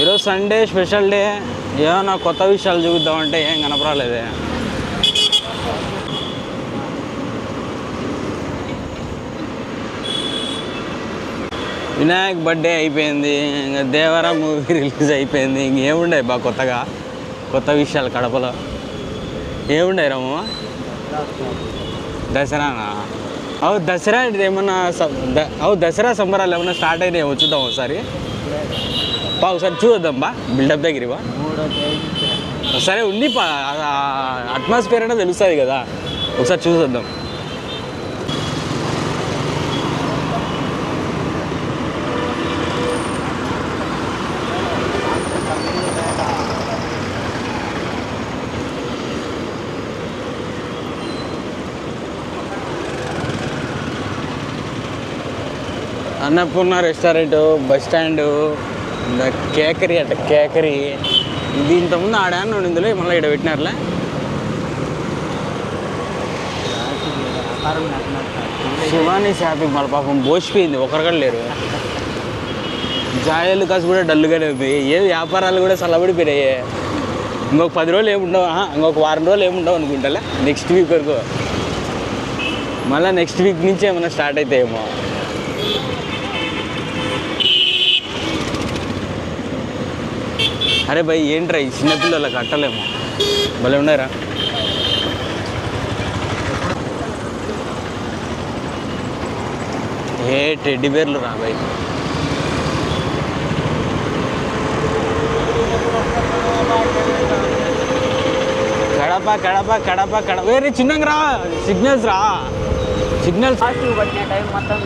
ఈరోజు Sunday special day. ఏమైనా కొత్త విషయాలు చూద్దామంటే ఏం కనపరాలేదే వినాయక్ బర్త్డే అయిపోయింది ఇంకా దేవరా మూవీ రిలీజ్ అయిపోయింది ఇంకేముండే బా కొత్తగా? కొత్త విషయాలు కడపలో. ఏముండే రామమ్మ దసరానా? అవు దసరా అంటే ఏమన్నా అవు దసరా సంబరాలు ఏమన్నా స్టార్ట్ అయినాయి వచ్చుద్దాం ఒకసారి. బా ఒకసారి చూద్దాం బా బిల్డప్ దగ్గర బా. సరే ఉండి పా అట్మాస్ఫియర్ అంటే తెలుస్తుంది కదా. ఒకసారి చూసొద్దాం. అన్నపూర్ణ రెస్టారెంట్ బస్ స్టాండ్ కేకరీ అట కేకరీ. ఇది ఇంతకుముందు ఆడాను ఇందులో మళ్ళీ ఇక్కడ పెట్టినారులే. వ్యాపారం శివాని షాపింగ్ మళ్ళీ పాపం బోసిపోయింది ఒకరు కూడా లేరు. జాయలు కాసు కూడా డల్గానే ఉంది ఏ వ్యాపారాలు కూడా చల్లబడిపోయినాయి. ఇంకొక పది రోజులు ఏముండవు ఇంకొక వారం రోజులు ఏముండవు అనుకుంటా నెక్స్ట్ వీక్ వరకు. మళ్ళీ నెక్స్ట్ వీక్ నుంచి ఏమైనా స్టార్ట్ అవుతాయేమో అరే భయ్ ఏంట్రా ఈ చిన్నపిల్లలకి కట్టలేము? భలే ఉన్నారా ఏ టెడ్డి బేర్లు రా భయ్. కడప కడప కడప కడప. వేరే చిన్నగా రా. సిగ్నల్స్ రా. సిగ్నల్స్. ఫాస్ట్ పట్టిన టైం మొత్తం.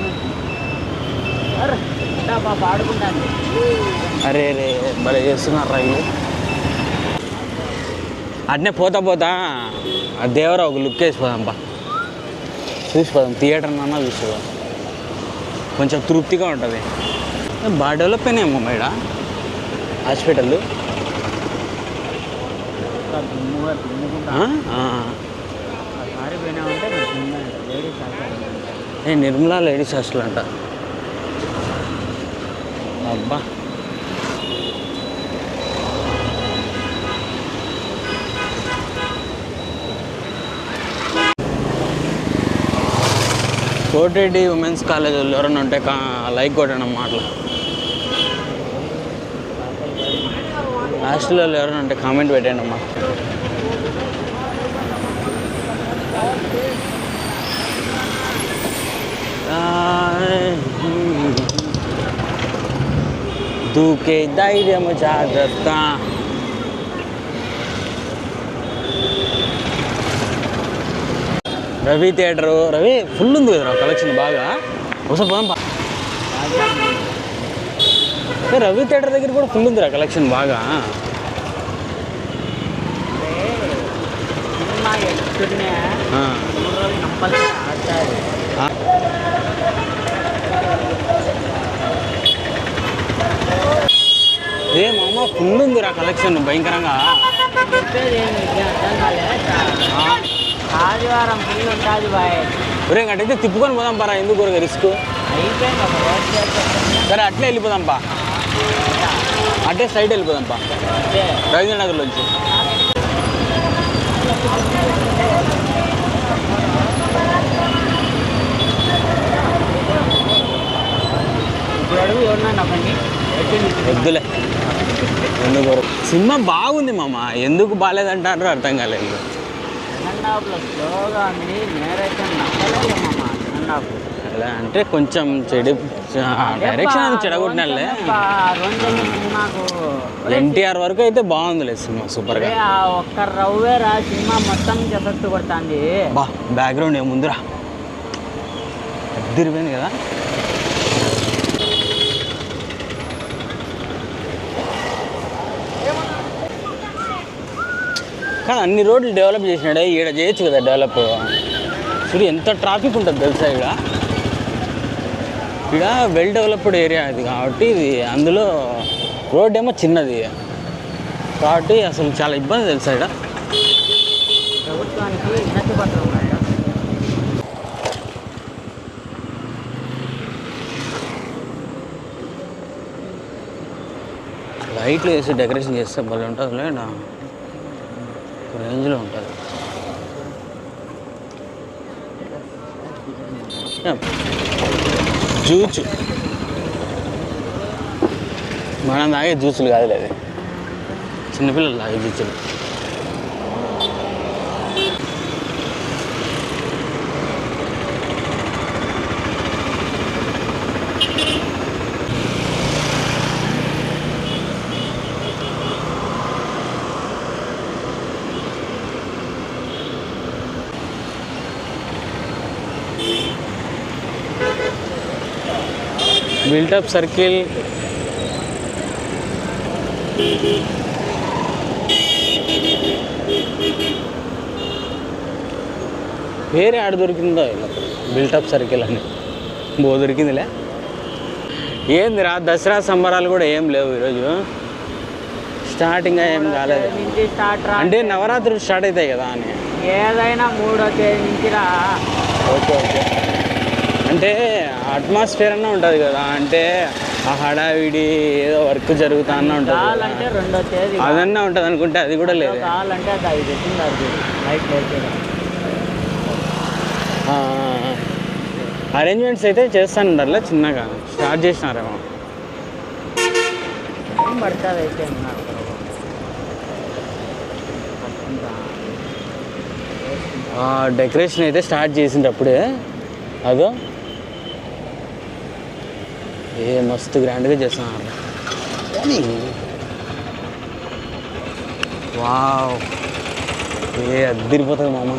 పాడుకుంటాను అరే రే భలే చేస్తున్నారు రైలు అట్నే పోతా పోతా ఆ దేవరా ఒక లుక్ వేసిపోదాంపా. చూసిపోదాం థియేటర్ అన్నా చూసిపోదాం. కొంచెం తృప్తిగా ఉంటుంది. బాగా డెవలప్ అయినాయేమో మేడ? హాస్పిటల్? హాస్పిటల్ ఏ నిర్మలా లేడీస్ హాస్టల్ అంట. అబ్బా. కోటిరెడ్డి ఉమెన్స్ కాలేజ్ వాళ్ళు ఎవరైనా ఉంటే కా లైక్ కొట్టండి మాటలు. హాస్టల్ వాళ్ళు ఎవరైనా ఉంటే కామెంట్ పెట్టండి అమ్మా. దూకే ధైర్యము జాగ్రత్త. రవి థియేటరు రవి ఫుల్ ఉంది కదరా కలెక్షన్ బాగా ఒకసారి పోదాం పా. ఏ, రవి థియేటర్ దగ్గర కూడా ఫుల్ ఉందిరా కలెక్షన్ బాగా సినిమా ఎక్కడనే ఆ. మూడు రోజులు కంపల్సరీ ఆడతారు ఆ. ఏ మామ ఫుల్ ఉందిరా కలెక్షన్ భయంకరంగా ఆదివారం ఫుల్ ఉంటుంది బాయ్. ఒరే తిప్పుకొని పోదాం పారా ఎందుకు రిస్క్? సరే అట్లే వెళ్ళిపోదాం పా. అట్టే సైడ్ వెళ్ళిపోదాం పా. అంతే రవీంద్ర నగర్లోంచి వద్దులే. ఎందుకు సినిమా బాగుంది మామ. ఎందుకు బాగాలేదంటారో అర్థం కాలేదు. సెకండ్ హాఫ్లో స్లోగా ఉంది నేరైతే నచ్చలేదు మామ సెకండ్ హాఫ్ అలా అంటే కొంచెం చెడు డైరెక్షన్ అది చెడగొట్టినాలే సినిమాకు ఎన్టీఆర్ వరకు అయితే బాగుందిలే సినిమా సూపర్గా. ఒరే, ఆ ఒక్క రవ్వే రా సినిమా మొత్తం ఎఫెక్ట్ కొడుతుంది. బా బ్యాక్గ్రౌండ్ ఏముందిరా అద్దరిపోయింది కదా. కానీ అన్ని రోడ్లు డెవలప్ చేసినాడే ఈడ చేయొచ్చు కదా డెవలప్. చూడు ఎంత ట్రాఫిక్ ఉంటుంది తెలుసా ఈడ? ఈడ వెల్ డెవలప్డ్ ఏరియా ఇది కాబట్టి ఇది అందులో రోడ్ ఏమో చిన్నది. కాబట్టి అసలు చాలా ఇబ్బంది తెలుసా ఈడ? లైట్లు వేసి డెకరేషన్ చేస్తే భలే ఉంటుంది లేదా రేంజ్లో ఉంటుంది. జ్యూచు మనం తాగే జ్యూసులు కాదు అది. చిన్నపిల్లలు తాగే జ్యూసులు. Built up circle. వేరే ఆడ దొరికిందో బిల్టప్ సర్కిల్ అని. బో దొరికిందిలే. ఏందిరా దసరా సంబరాలు కూడా ఏం లేవు ఈరోజు? స్టార్టింగ్ ఏం కాలేదు. అంటే నవరాత్రులు స్టార్ట్ అవుతాయి కదా అని. ఏదైనా మూడో తేదీ ఓకే ఓకే. అంటే అట్మాస్ఫియర్ అన్న ఉంటుంది కదా అంటే ఆ హడావిడి ఏదో వర్క్ జరుగుతా అన్న ఉంటుంది. అదన్నా ఉంటుంది అనుకుంటే అది కూడా లేదు. అరేంజ్మెంట్స్ అయితే చేస్తానుండాలి చిన్నగా స్టార్ట్ చేసినారేమో. డెకరేషన్ అయితే స్టార్ట్ చేసినప్పుడే అదో. ఏ మస్తు గ్రాండ్గా చేస్తున్నారు. కానీ వావ్. ఏ అద్దరిపోతుంది మామ.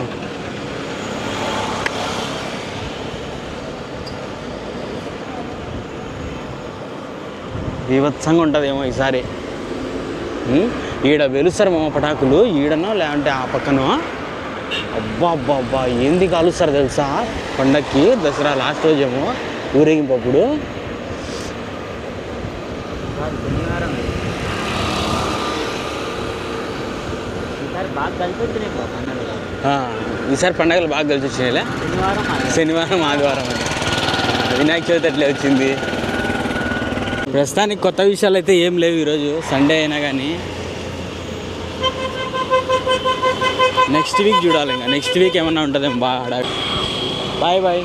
వివత్సంగా ఉంటుందేమో ఈసారి. ఈడ వెలుస్తారు మామ పటాకులు ఈడనో లేదంటే ఆ పక్కనో. అబ్బా అబ్బా అబ్బా ఏంది కాలుస్తారు తెలుసా? పండక్కి దసరా లాస్ట్ రోజేమో ఊరేగింపప్పుడు శనివారం. ఈసారి పండుగలు. ఆ, ఈసారి పండగలు బాగా కలిసి వచ్చినాయిలే? శనివారం ఆదివారం. అని వినాయక చవితి అట్లే వచ్చింది? ప్రస్తుతానికి కొత్త విషయాలు అయితే ఏం లేవు ఈరోజు. సండే అయినా కానీ. నెక్స్ట్ వీక్ చూడాలి ఇంకా. నెక్స్ట్ వీక్ ఏమన్నా ఉంటుందేమో బాగా బాయ్ బాయ్